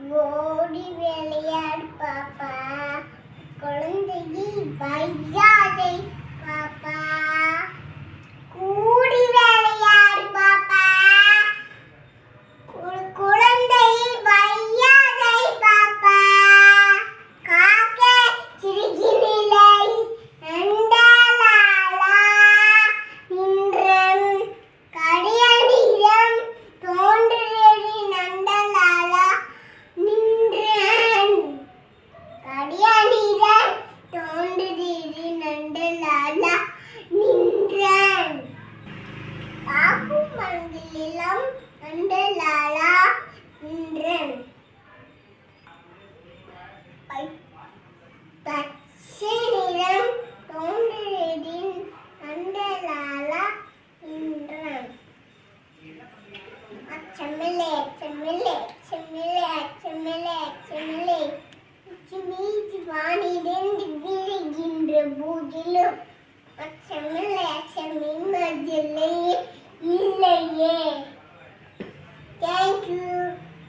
ஓடி விளையாடு பாப்பா செம்மிலே செம்மிலே செம்மிலே செம்மிலே செம்மிலே. உச்சிமீச்சு வானிலிருந்து விழுகின்ற போதிலும் செம்மிலே செம்மிலே